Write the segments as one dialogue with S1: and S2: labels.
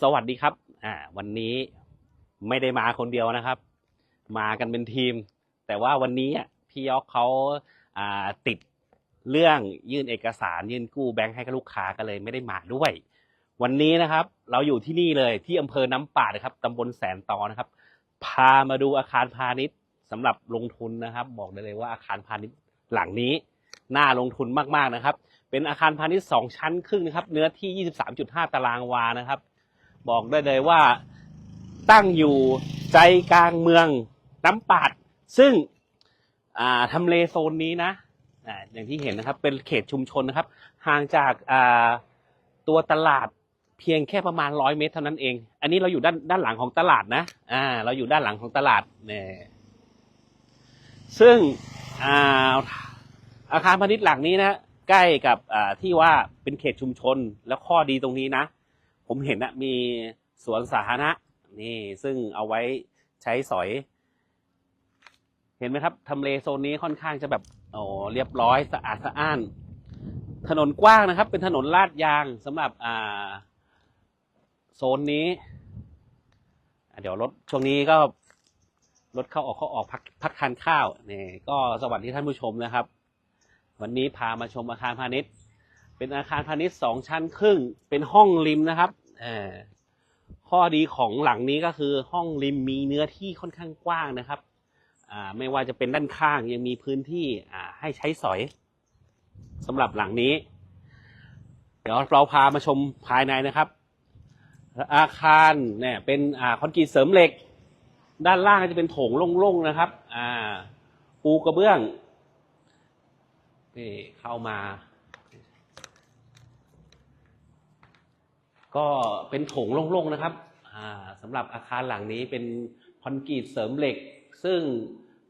S1: สวัสดีครับ อ่า วันนี้ไม่ได้มาคนเดียวนะครับ มากันเป็นทีม แต่ว่าวันนี้พี่ยอกเขาอ่าติดเรื่องยื่นเอกสาร ยื่นกู้แบงค์ให้กับลูกค้าก็เลยไม่ได้มาด้วย วันนี้นะครับ เราอยู่ที่นี่เลยที่อำเภอน้ำป่านะครับตำบลแสนตอนะครับ พามาดูอาคารพาณิชย์สำหรับลงทุนนะครับ บอกได้เลยว่าอาคารพาณิชย์หลังนี้น่าลงทุนมากๆนะครับ เป็นอาคารพาณิชย์สองชั้นครึ่งนะครับ เนื้อที่ 23.5 ตารางวานะครับ บอกได้เลยว่าตั้งอยู่ใจกลางเมืองน้ำปาด ซึ่งอ่าทำเลโซนนี้นะอ่าอย่างที่เห็นนะครับเป็นเขตชุมชนนะครับ ห่างจากอ่าตัวตลาดเพียงแค่ประมาณร้อยเมตรเท่านั้นเอง อันนี้เราอยู่ด้านด้านหลังของตลาดนะอ่าเราอยู่ด้านหลังของตลาดเนี่ยซึ่งอ่าอาคารพาณิชย์หลังนี้นะใกล้กับอ่าที่ว่าเป็นเขตชุมชนแล้วข้อดีตรงนี้นะ ผมเห็นนะมีสวนสาธารณะนี่ซึ่งเอาไว้ใช้สอย เห็นไหมครับทำเลโซนนี้ค่อนข้างจะแบบโอ้เรียบร้อยสะอาดสะอ้าน ถนนกว้างนะครับ เป็นถนนลาดยางสำหรับอ่าโซนนี้ เดี๋ยวรถช่วงนี้ก็รถเข้าออกเข้าออกพักพักทานข้าวนี่ก็สวัสดีท่านผู้ชมนะครับ วันนี้พามาชมอาคารพาณิชย์ เป็นอาคารพาณิชย์สองชั้นครึ่ง เป็นห้องริมนะครับอข้อดีของหลังนี้ก็คือห้องริมมีเนื้อที่ค่อนข้างกว้างนะครับไม่ว่าจะเป็นด้านข้างยังมีพื้นที่ให้ใช้สอยสำหรับหลังนี้ เดี๋ยวเราพามาชมภายในนะครับ อาคารเนี่ยเป็นอคอนกรีตเสริมเหล็ก ด้านล่างจะเป็นโถงโล่งๆนะครับปูกระเบื้องนี่เข้ามา ก็เป็นโถงโล่งๆนะครับสำหรับอาคารหลังนี้เป็นคอนกรีตเสริมเหล็ก ซึ่ง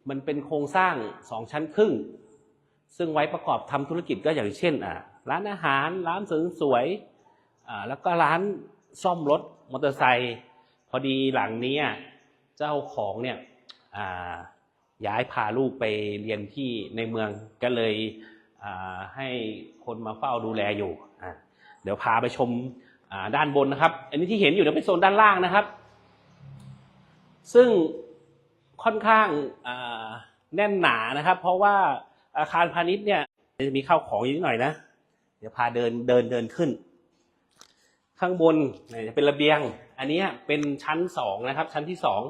S1: มันเป็นโครงสร้างสองชั้นครึ่ง ซึ่งไว้ประกอบทำธุรกิจก็อย่างเช่นร้านอาหาร ร้านเสริมสวยแล้วก็ร้านซ่อมรถมอเตอร์ไซค์พอดีหลังนี้เจ้าของเนี่ยย้ายพาลูกไปเรียนที่ในเมืองก็เลยให้คนมาเฝ้าดูแลอยู่ เดี๋ยวพาไปชม ด้านบนนะครับ อันนี้ที่เห็นอยู่เนี่ยเป็นโซนด้านล่างนะครับ ซึ่งค่อนข้างแน่นหนานะครับ เพราะว่าอาคารพาณิชย์เนี่ยจะมีข้าวของอยู่นิดหน่อยนะ เดี๋ยวพาเดินเดินเดินขึ้น ข้างบนเนี่ยจะเป็นระเบียง อันนี้เป็นชั้นสองนะครับ ชั้นที่สอง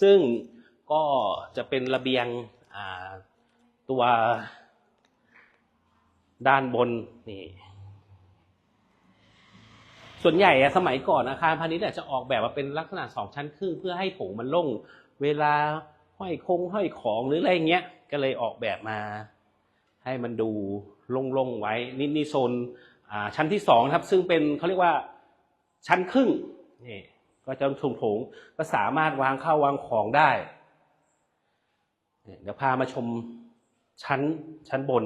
S1: ซึ่งก็จะเป็นระเบียงตัวด้านบนนี่ ส่วนใหญ่อะสมัยก่อนอาคารพาณิชย์อะจะออกแบบมาเป็นลักษณะสองชั้นครึ่งเพื่อให้โถงมันล่งเวลาห้อยคงห้อยของหรืออะไรเงี้ยก็เลยออกแบบมา ให้มันดูโล่งๆไว้นี่นี่โซนชั้นที่สองครับ ซึ่งเป็นเขาเรียกว่าชั้นครึ่งนี่ก็จะถุงโถงก็สามารถวางข้าววางของได้เดี๋ยวพามาชมชั้นชั้นบน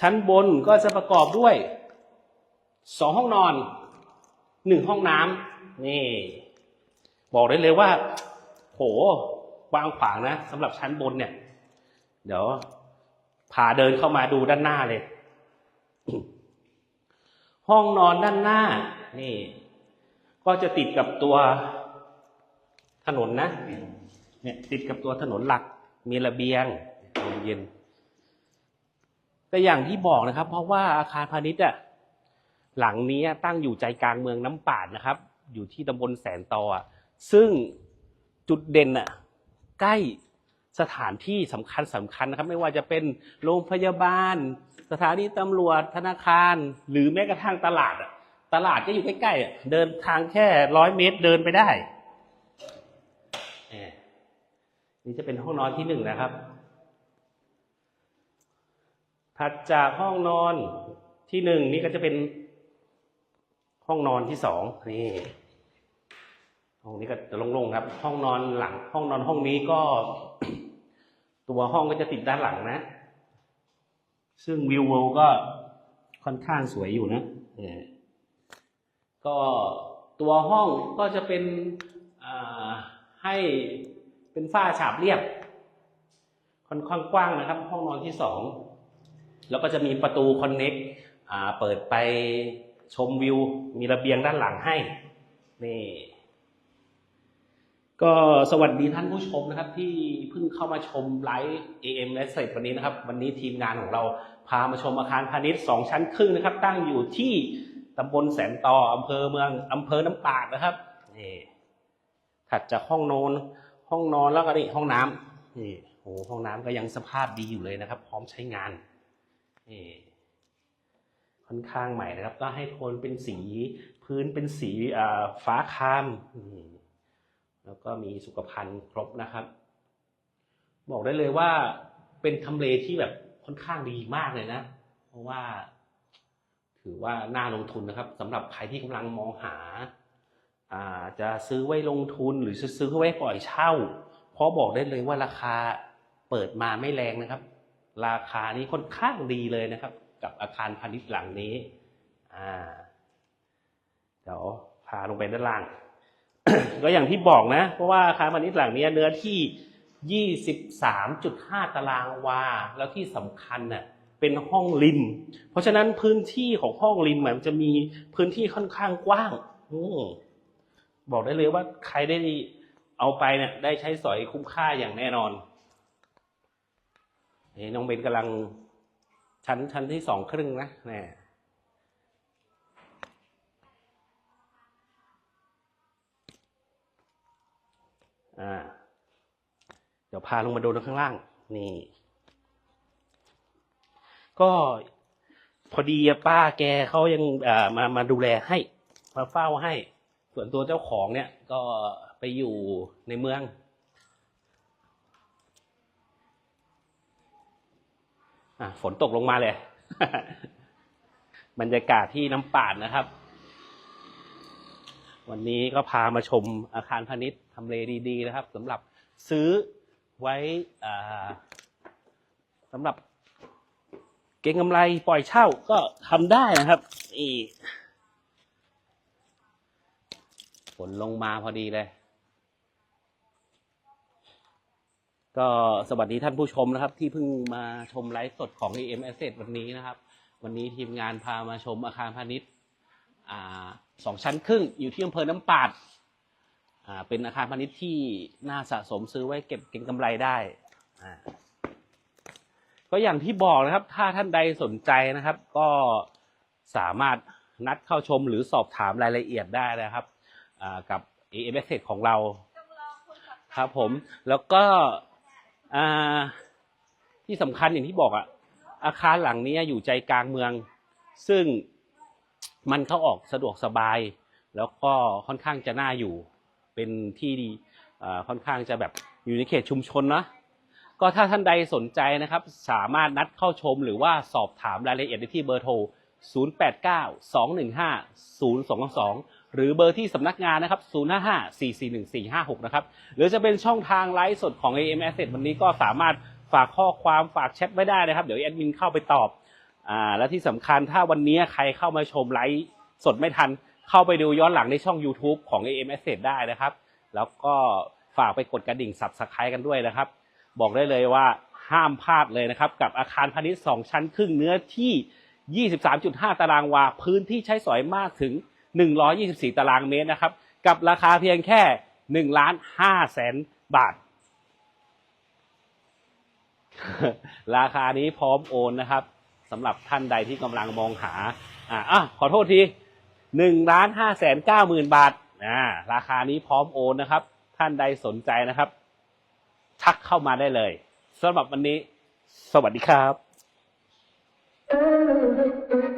S1: ชั้นบนก็จะประกอบด้วยสองห้องนอน หนึ่งห้องน้ำนี่ บอกได้เลยว่า โหกว้างขวางนะสำหรับชั้นบนเนี่ย เดี๋ยวพาเดินเข้ามาดูด้านหน้าเลย ห้องนอนด้านหน้า นี่ ก็จะติดกับตัวถนนนะ เนี่ยติดกับตัวถนนหลัก มีระเบียงเย็น แต่อย่างที่บอกนะครับ เพราะว่าอาคารพาณิชย์อะ หลังนี้ตั้งอยู่ใจกลางเมืองน้ำป่าดนะครับ อยู่ที่ตำบลแสนตออซึ่งจุดเด่นอะใกล้สถานที่สำคัญสำคัญนะครับ ไม่ว่าจะเป็นโรงพยาบาล สถานีตำรวจธนาคาร หรือแม้กระทั่งตลาดตลาดก็อยู่ใกล้ๆเดินทางแค่ร้อยเมตรเดินไปได้นี่จะเป็นห้องนอนที่หนึ่งนะครับ ถัดจากห้องนอนที่หนึ่งนี่ก็จะเป็น ห้องนอนที่สองนี่ห้องนี้ก็จะโล่งๆครับ ห้องนอนหลัง ห้องนอนห้องนี้ก็ ตัวห้องก็จะติดด้านหลังนะ ซึ่งวิวเวลก็ค่อนข้างสวยอยู่นะก็ตัวห้องก็จะเป็นให้เป็นฝ้าฉาบเรียบ ค่อนข้างกว้างนะครับ ห้องนอนที่สองแล้วก็จะมีประตูคอนเน็กเปิดไป ชมวิว มีระเบียงด้านหลังให้ นี่ ก็สวัสดีท่านผู้ชมนะครับ ที่เพิ่งเข้ามาชมไลฟ์ AM และเสร็จวันนี้นะครับ วันนี้ทีมงานของเราพามาชมอาคารพาณิชย์สองชั้นครึ่งนะครับ ตั้งอยู่ที่ตำบลแสนต่ออำเภอเมืองอำเภอน้ำปาดนะครับนี่ถัดจากห้องนอนห้องนอนแล้วก็นี่ห้องน้ำนี่โอ้ห้องน้ำก็ยังสภาพดีอยู่เลยนะครับ พร้อมใช้งานนี่ ค่อนข้างใหม่นะครับ ก็ให้โทนเป็นสีพื้นเป็นสีฟ้าครามนี่แล้วก็มีสุขภัณฑ์ครบนะครับ บอกได้เลยว่าเป็นทำเลที่แบบค่อนข้างดีมากเลยนะ เพราะว่า ถือว่าน่าลงทุนนะครับสำหรับใครที่กำลังมองหาอาจะซื้อไว้ลงทุนหรือซื้อไว้ปล่อยเช่า เพราะบอกได้เลยว่าราคาเปิดมาไม่แรงนะครับ ราคานี้ค่อนข้างดีเลยนะครับ กับอาคารพาณิชย์หลังนี้ อ่า เดี๋ยวพาลงไปด้านล่าง ก็อย่างที่บอกนะ เพราะว่าอาคารพาณิชย์หลังนี้เนื้อที่23.5ตารางวา แล้วที่สำคัญน่ะเป็นห้องริม เพราะฉะนั้นพื้นที่ของห้องริมมันจะมีพื้นที่ค่อนข้างกว้างอบอกได้เลยว่าใครได้เอาไปเนี่ย ได้ใช้สอยคุ้มค่าอย่างแน่นอนเฮ้น้องเบนกำลัง ชั้นชั้นที่สองครึ่งนะแน่อ่เดี๋ยวพาลงมาดูข้างล่าง นี่ ก็พอดีป้าแกเขายังมามาดูแลให้ มาเฝ้าให้ ส่วนตัวเจ้าของเนี่ย ก็ไปอยู่ในเมือง อะ ฝนตกลงมาเลย บรรยากาศที่น้ำป่านนะครับ วันนี้ก็พามาชมอาคารพาณิชย์ทำเลดีๆ นะครับสำหรับซื้อไว้สำหรับเก็งกำไรปล่อยเช่าก็ทำได้นะครับนี่ฝนลงมาพอดีเลย ก็สวัสดีท่านผู้ชมนะครับ ที่เพิ่งมาชมไลฟ์สดของ AM Asset วันนี้นะครับ วันนี้ทีมงานพามาชมอาคารพาณิชย์สองชั้นครึ่งอยู่ที่อำเภอน้ำปาดอ่าเป็นอาคารพาณิชย์ที่น่าสะสมซื้อไว้เก็บเก็งกำไรได้ ก็อย่างที่บอกนะครับ ถ้าท่านใดสนใจนะครับ ก็สามารถนัดเข้าชมหรือสอบถามรายละเอียดได้นะครับอ่ากับ a m s ของเราครับผมแล้วก็ อ่าที่สำคัญอย่างที่บอกอะอาคารหลังนี้อยู่ใจกลางเมือง ซึ่งมันเข้าออกสะดวกสบาย แล้วก็ค่อนข้างจะน่าอยู่ เป็นที่ดีค่อนข้างจะแบบอยู่ในเขตชุมชนนะก็ถ้าท่านใดสนใจนะครับ สามารถนัดเข้าชมหรือว่าสอบถามรายละเอียดได้ที่เบอร์โทร 089-215-0222 หรือเบอร์ที่สำนักงานนะครับ 055-441-456 นะครับ หรือจะเป็นช่องทางไลฟ์สดของ AM Asset วันนี้ก็สามารถฝากข้อความฝากแชทไว้ได้นะครับ เดี๋ยวแอดมินเข้าไปตอบ อ่า และที่สำคัญถ้าวันนี้ใครเข้ามาชมไลฟ์สดไม่ทัน เข้าไปดูย้อนหลังในช่อง YouTube ของ AM Asset ได้นะครับ แล้วก็ฝากไปกดกระดิ่ง Subscribe กันด้วยนะครับ บอกได้เลยว่าห้ามพลาดเลยนะครับ กับอาคารพาณิชย์ 2 ชั้นครึ่งเนื้อที่ 23.5 ตารางวา พื้นที่ใช้สอยมากถึง 124 ตารางเมตรนะครับ กับราคาเพียงแค่1ล้าน5แสนบาท ราคานี้พร้อมโอนนะครับสำหรับท่านใดที่กำลังมองหา อ่าอะขอโทษทีหนึ่งล้านห้าแสนเก้าหมื่นบาทอ่าราคานี้พร้อมโอนนะครับ ท่านใดสนใจนะครับ ทักเข้ามาได้เลยสำหรับวันนี้ สวัสดีครับ